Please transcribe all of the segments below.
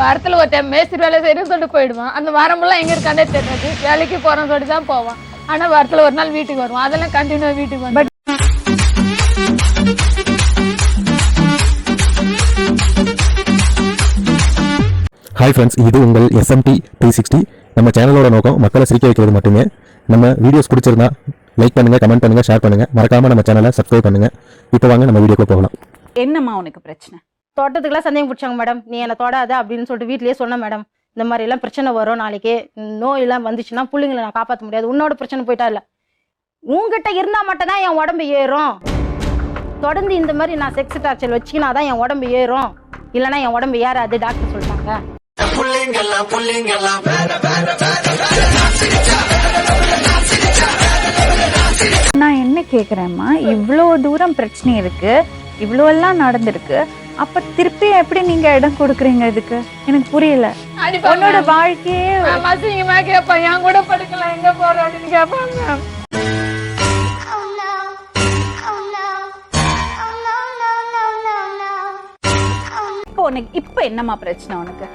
வாரத்துல ஒரு டைம் மேஸ்திரி வேலை செய்யணும்னு சொல்லிட்டு போயிடுவான். அந்த வாரமெல்லாம் எங்க இருக்கானே தெரியாது. வேலைக்கு போறோம்னு சொல்லிட்டு தான் போவான். ஆனா வாரத்துல ஒரு நாள் வீட்டுக்கு வருவான். அதெல்லாம் கண்டினியூ வீட்டுக்கு வந்து ஹாய் ஃப்ரெண்ட்ஸ் இது உங்கள் எஸ்எம்டி த்ரீ சிக்ஸ்டி நம்ம சேனலோட நோக்கம் மக்களை சிரிக்க வைக்கிறது மட்டுமே. நம்ம வீடியோஸ் பிடிச்சிருந்தா லைக் பண்ணுங்க கமெண்ட் பண்ணுங்க ஷேர் பண்ணுங்க. மறக்காம நம்ம சேனலை சப்ஸ்கிரைப் பண்ணுங்க. இப்போ வாங்க நம்ம வீடியோக்குள்ள போகலாம். என்னம்மா உனக்கு பிரச்சனை? தோட்டத்துக்குலாம் சந்தேகம் பிடிச்சாங்க மேடம் நீ என்னை தொடாத அப்படின்னு சொல்லிட்டு வீட்லேயே சொன்னேன் மேடம் இந்த மாதிரி எல்லாம் பிரச்சனை வரும் நாளைக்கு நோயெல்லாம் வந்துச்சுன்னா பிள்ளைங்களை நான் காப்பாற்ற முடியாது உன்னோட பிரச்சனை போயிட்டா இல்லை உங்ககிட்ட இருந்தால் மட்டும்தான் என் உடம்பு ஏறும் தொடர்ந்து இந்த மாதிரி நான் செக்ஸ் டார்ச்சர் வச்சுக்கினா தான் என் உடம்பு ஏறும் இல்லைன்னா என் உடம்பு ஏறாது டாக்டர் சொல்லிட்டாங்க நான் என்ன கேக்குறேம்மா இவ்வளோ தூரம் பிரச்சனை இருக்கு இவ்வளோ எல்லாம் நடந்திருக்கு அப்ப திருப்பி எப்படி நீங்க இடம் கொடுக்குறீங்க இதுக்கு? எனக்கு புரியல. உன்னோட வாழ்க்கையே அசிங்கமா கேட்பான் என் கூட படுக்கலாம் எங்க போற அப்படின்னு கேட்பாங்க உனக்கு இப்போ என்னம்மா பிரச்சனை உனக்கு?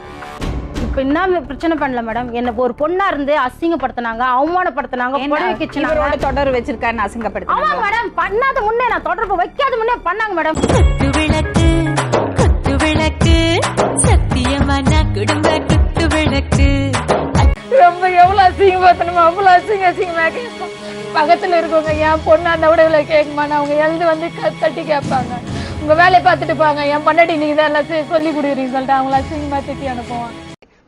இப்ப என்ன பிரச்சனை பண்ணல மேடம் என்ன ஒரு பொண்ணா இருந்து அசிங்கப்படுத்தினாங்க அவமானப்படுத்தினாங்க என்ன? புடவை கிச்சுனாங்க. இவரோட தொடர் வச்சிருக்கான்னு ஆமா அசிங்கப்படுத்த மேடம் பண்ணாத முன்னே நான் தொடர்பு வைக்காத முன்னே பண்ணாங்க மேடம் குத்து விளக்கு. ரொம்ப எவ்வளவு அசிங்கப்படுத்தணுமோ? அவ்வளவு அசிங்க அசிங்கமா கேட்பான் பக்கத்துல இருக்கவங்க என் பொண்ணு அந்த விட இவ்வளவு கேட்குமான்னு அவங்க எழுந்து வந்து தட்டி கேட்பாங்க. உங்க வேலையை பார்த்துட்டு போங்க. என் பொண்டாட்டி நீங்க தான் எல்லாம் சொல்லி கொடுக்குறீங்க சொல்லிட்டு அவங்கள அசிங்கமா திட்டி அனுப்புவான்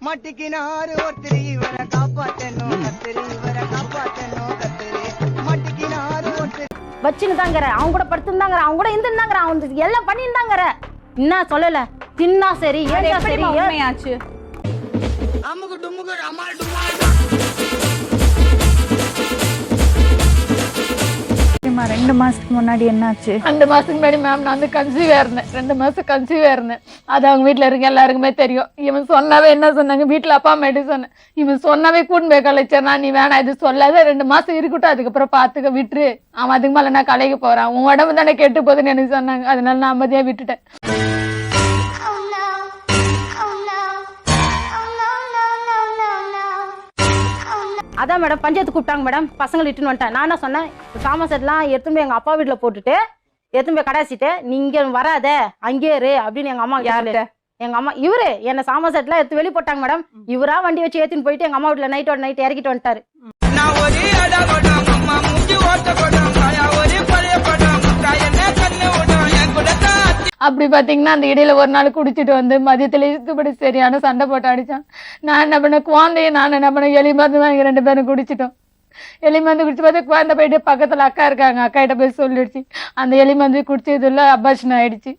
மட்டிக்கினாரு ஒருத்தர் இவரை காப்பாத்தணும் கத்திரி. இவரை காப்பாத்தணும் கத்திரி. மட்டிக்கினாரு ஒருத்தர். வச்சுன்னு தாங்கிற அவங்க கூட படுத்துருந்தாங்கிற அவங்க கூட இருந்துருந்தாங்கிற அவன் எல்லாம் பண்ணியிருந்தாங்கிற என்ன சொல்லல. தின்னா சரி எப்படி சரி உண்மையாச்சு? சரிம்மா, ரெண்டு மாசத்துக்கு முன்னாடி என்னாச்சு? ரெண்டு மாசத்துக்கு முன்னாடி மேம் நான் வந்து கன்சீவா இருந்தேன். ரெண்டு மாசம் கன்சீவா இருந்தேன். அது அவங்க வீட்ல இருக்க எல்லாருக்குமே தெரியும். இவன் சொன்னாவே என்ன சொன்னாங்க? வீட்ல அப்பா அம்மா எடுத்து சொன்னேன் இவன் சொன்னாவே கூட்டு போய் கலைச்சேன் நீ வேணாம் இது சொல்லாத. ரெண்டு மாசம் இருக்கட்டும் அதுக்கப்புறம் பாத்துக்க விட்டுரு. அவன் அதுக்கு மேல நான் கலைக்கு போறான். உன் உடம்பு தானே கெட்டு போகுதுன்னு எனக்கு சொன்னாங்க. அதனால நான் அமைதியா விட்டுட்டேன். அதான் மேடம் பஞ்சாயத்து கூப்பிட்டாங்க மேடம். பசங்களை இட்டுன்னு வந்துட்டேன். நான் என்ன சொன்னேன் சாமான் செட்லாம் எடுத்துன்னு போய் எங்க அப்பா வீட்டுல போட்டுட்டு எடுத்துன்னு போய் கடாசிட்டு நீங்க வராத அங்கேயே இரு அப்படின்னு எங்க அம்மா யார்கிட்ட? எங்க அம்மா இவரு என்ன சாமான் செட்லாம் எடுத்து வெளிய போட்டாங்க மேடம். இவரா வண்டி வச்சு ஏத்தின்னு போயிட்டு எங்க அம்மா வீட்டுல நைட்டோட நைட் இறக்கிட்டு வந்துட்டாரு. அப்படி பார்த்தீங்கன்னா அந்த இடையில ஒரு நாள் குடிச்சிட்டு வந்து மதியத்துல இதுபடி சரியான சண்டை போட்டு அடிச்சான். நான் என்ன பண்ண குழந்தைய நான் என்ன பண்ண எலி மருந்து வாங்கி ரெண்டு பேரும் குடிச்சிட்டோம். எலி மருந்து குடிச்சு பார்த்து குழந்தை போயிட்டு பக்கத்துல அக்கா இருக்காங்க. அக்கா கிட்ட போய் சொல்லிடுச்சு. அந்த எலி மருந்து குடிச்சதுல அபாஷன் ஆயிடுச்சு.